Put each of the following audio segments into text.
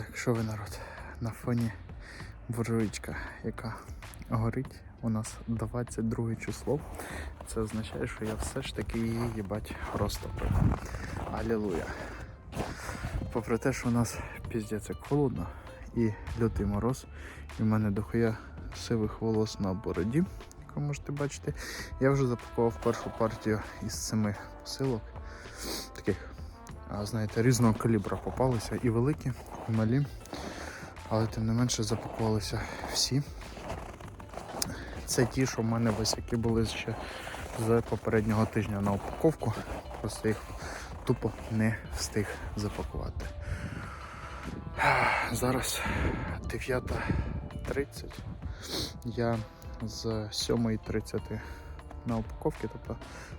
Так, що ви народ? На фоні буржуйчка, яка горить у нас 22 число. Це означає, що я все ж таки її їбать розтопив. Алілуя. Попри те, що у нас піздець холодно і лютий мороз, і в мене дохуя сивих волос на бороді, як ви можете бачити, я вже запакував першу партію із семи посилок. Таких, знаєте, різного калібра попалися і великі, і малі. Але тим не менше запакувалися всі. Це ті, що в мене висяки були ще з попереднього тижня на упаковку. Просто їх тупо не встиг запакувати. Зараз 9.30. Я з 7.30 на упаковці, тобто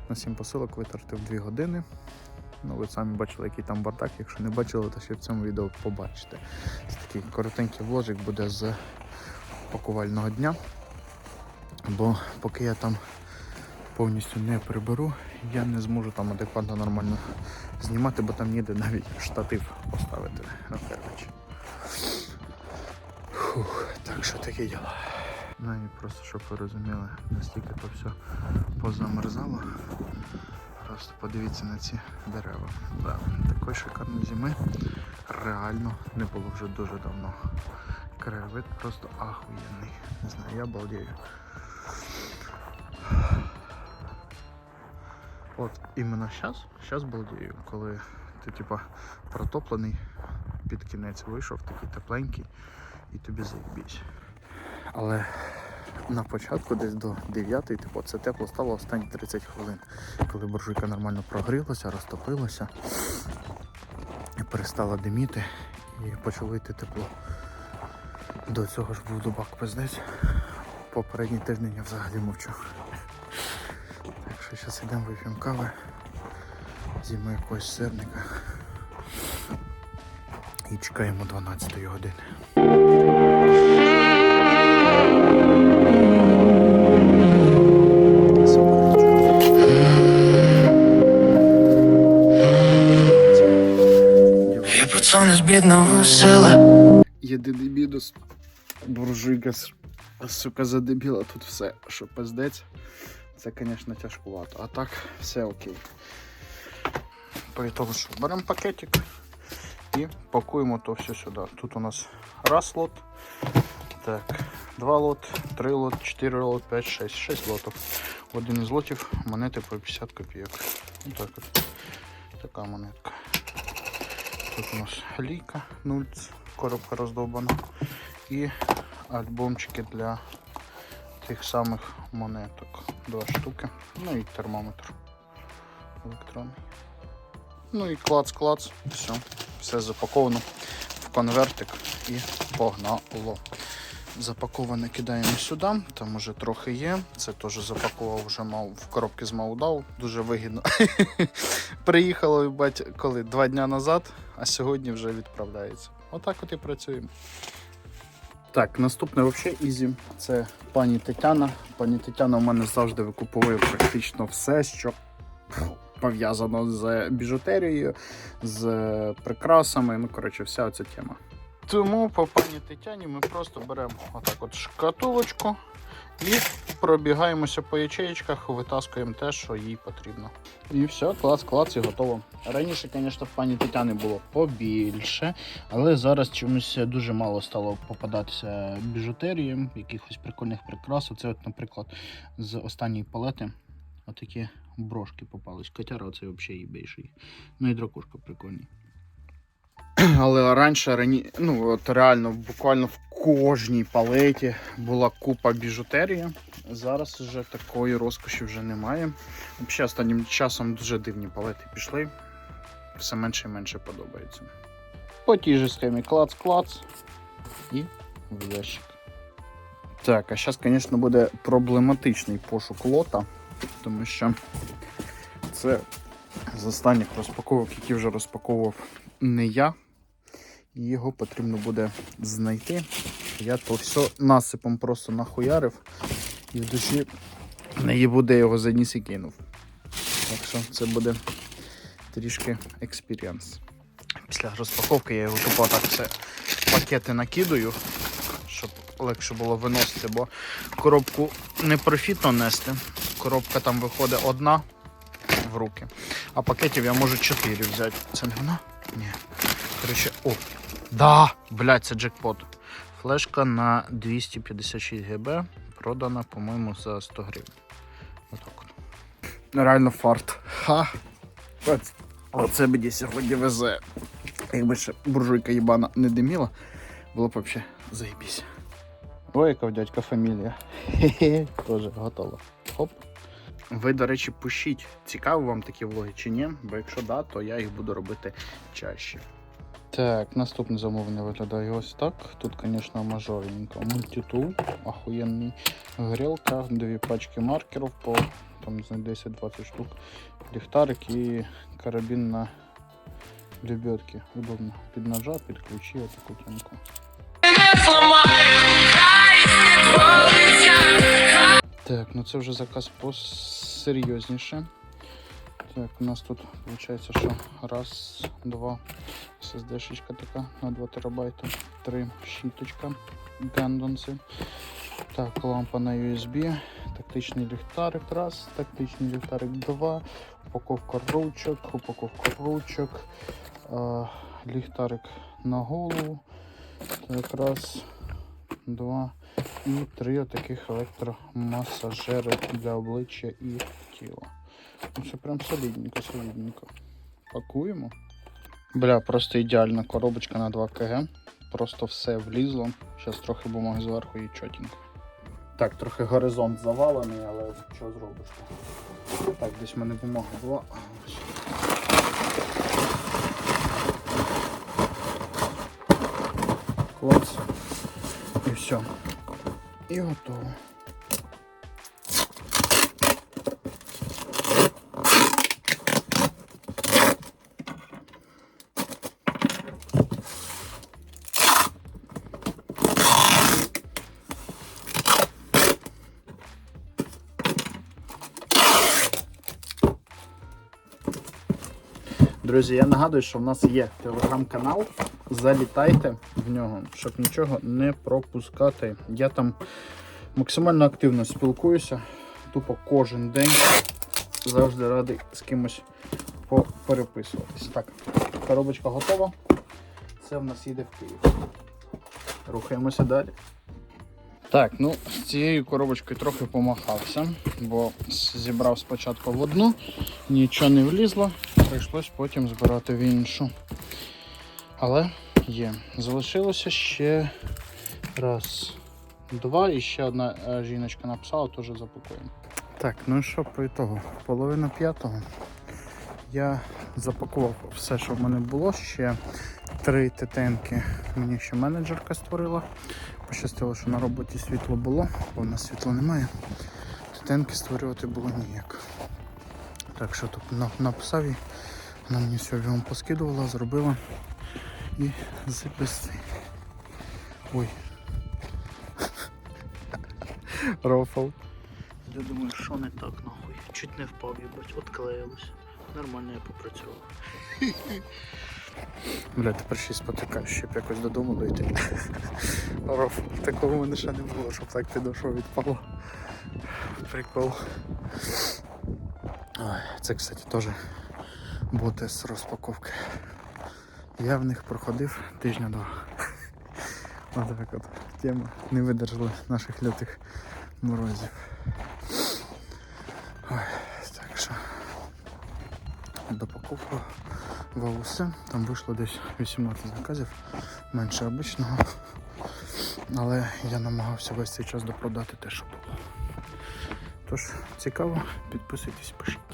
на 7 посилок витратив 2 години. Ну, ви самі бачили, який там бардак. Якщо не бачили, то ще в цьому відео побачите. Це такий коротенький вложик буде з пакувального дня. Бо поки я там повністю не приберу, я не зможу там адекватно нормально знімати, бо там ніде навіть штатив поставити на фермич. Фух, так що таке діло. Ну і просто щоб ви розуміли, настільки то все позамерзало. Просто подивіться на ці дерева. Да, такої шикарної зими реально не було вже дуже давно. Краєвид просто ахуєнний. Не знаю, я балдею. От іменно зараз, зараз балдею, коли ти типа протоплений, під кінець вийшов, такий тепленький і тобі заїбісь. Але на початку десь до 9, типу, це тепло стало останні 30 хвилин, коли буржуйка нормально прогрілася, розтопилася і перестала диміти і почало йти тепло. До цього ж був дубак пиздець. Попередній тиждень я взагалі мовчу. Так що зараз йдемо вип'ємо кави, з'їмо якогось сирника і чекаємо 12 години. Бідного села. Єдиний мінус буржуйка, с- сука, задебіла тут все, що пиздець. Це, звісно, тяжкувато. А так, все окей. Поэтому що, беремо пакетик і пакуємо то все сюди. Тут у нас раз лот, так, два лот, три лот, чотири лот, п'ять, шесть, шесть лотів. Один із лотів монети по 50 копійок. Отак от. Така монетка. Тут у нас лійка, нульц, коробка роздовбана. І альбомчики для тих самих монеток. Два штуки. Ну і термометр електронний. Ну і клац-клац. Все. Все запаковано в конвертик і погнало. Запаковане кидаємо сюди, там уже трохи є. Це теж запакував вже мав в коробки з Маудау. Дуже вигідно. Приїхало, бать, коли два дня назад, а сьогодні вже відправляється. Отак от і працюємо. Так, наступне взагалі ізі. Це пані Тетяна. Пані Тетяна у мене завжди викуповує практично все, що пов'язано з біжутерією, з прикрасами. Ну, коротше, вся ця тема. Тому по пані Тетяні ми просто беремо отак от шкатулочку і пробігаємося по ячеєчках, витаскуємо те, що їй потрібно. І все, клац, клац і готово. Раніше, звісно, в пані Тетяни було побільше, але зараз чомусь дуже мало стало попадатися біжутерії, якихось прикольних прикрас. Це, от, наприклад, з останньої палети отакі брошки попались. Котяра оце взагалі більший. Ну і дракушка прикольний. Але раніше рані... ну, от реально буквально в кожній палеті була купа біжутерії. Зараз вже такої розкоші вже немає. Взагалі останнім часом дуже дивні палети пішли. Все менше і менше подобається. По тій же схемі клац-клац і в ящик. Так, а зараз, звісно, буде проблематичний пошук лота, тому що це з останніх розпаковок, які вже розпаковував не я. Його потрібно буде знайти. Я то все насипом просто нахуярив і в душі не їбу, де його заніс і кинув. Так що це буде трішки експірієнс. Після розпаковки я його тупо так все пакети накидаю, щоб легше було виносити, бо коробку не профітно нести. Коробка там виходить одна в руки, а пакетів я можу 4 взяти. Це не вона? Ні. Коротше, о, да! Блядь, це джекпот. Флешка на 256 ГБ продана, по-моєму, за 100 гривень. Отак от. Реально фарт. Ха. Оце- Оце мені сьогодні везе. Якби ще буржуйка їбана не диміла, було б взагалі заєбісь. Ой, яка в дядька фамілія. Хе-хе, теж готово. Хоп. Ви, до речі, пишіть, цікаво вам такі влоги чи ні, бо якщо да, то я їх буду робити чаще. Так, наступне замовлення виглядає ось так. Тут, звісно, мажорненько. Мультитул, охуєнний. Грілка, дві пачки маркерів по там, не знаю, 10-20 штук. Ліхтарик і карабін на лебедки. Удобно. Під ножа, під ключі, отаку тянку. Так, ну це вже заказ посерйозніше. Так, у нас тут виходить, що раз, два, SSD-шечка така на 2 терабайта, три щіточка, гандонси. Так, лампа на USB, тактичний ліхтарик раз, тактичний ліхтарик два, упаковка ручок, упаковка ручок, а, ліхтарик на голову. Так, раз, два і три отаких електромасажери для обличчя і тіла. Це прям солідненько, солідненько. Пакуємо. Бля, просто ідеальна коробочка на 2 кг. Просто все влізло. Зараз трохи бумаги зверху і чотенько. Так, трохи горизонт завалений, але що зробиш? Так, десь в мене бумага була. Клац. І все. І готово. Друзі, я нагадую, що в нас є телеграм-канал. Залітайте в нього, щоб нічого не пропускати. Я там максимально активно спілкуюся, тупо кожен день. Завжди радий з кимось попереписуватись. Так, коробочка готова. Це в нас їде в Київ. Рухаємося далі. Так, ну з цією коробочкою трохи помахався, бо зібрав спочатку в одну, нічого не влізло, прийшлось потім збирати в іншу. Але є. Залишилося ще раз, два і ще одна е, жіночка написала, теж запакуємо. Так, ну і що по ітогу? Половина п'ятого. Я запакував все, що в мене було. Ще три ТТНки мені ще менеджерка створила. Пощастило, що на роботі світло було, бо в нас світла немає. ТТНки створювати було ніяк. Так що тут написав їй, вона мені все вам поскидувала, зробила і записи. Ой. Рофл. Я думаю, що не так нахуй. Чуть не впав, їбать, отклеїлось. Нормально я попрацював. Бля, тепер ще й спотикаю, щоб якось додому дойти. Рофл, такого в мене ще не було, щоб так підошов відпало. Прикол. Ой, це, кстати, теж боти з розпаковки. Я в них проходив тижня-два. Отак от тема. Не видержали наших лютих морозів. Ой, так що допаковка все. Там вийшло десь 18 заказів, менше обичного. Але я намагався весь цей час допродати те, що було. Тож, цікаво, підписуйтесь, пишіть.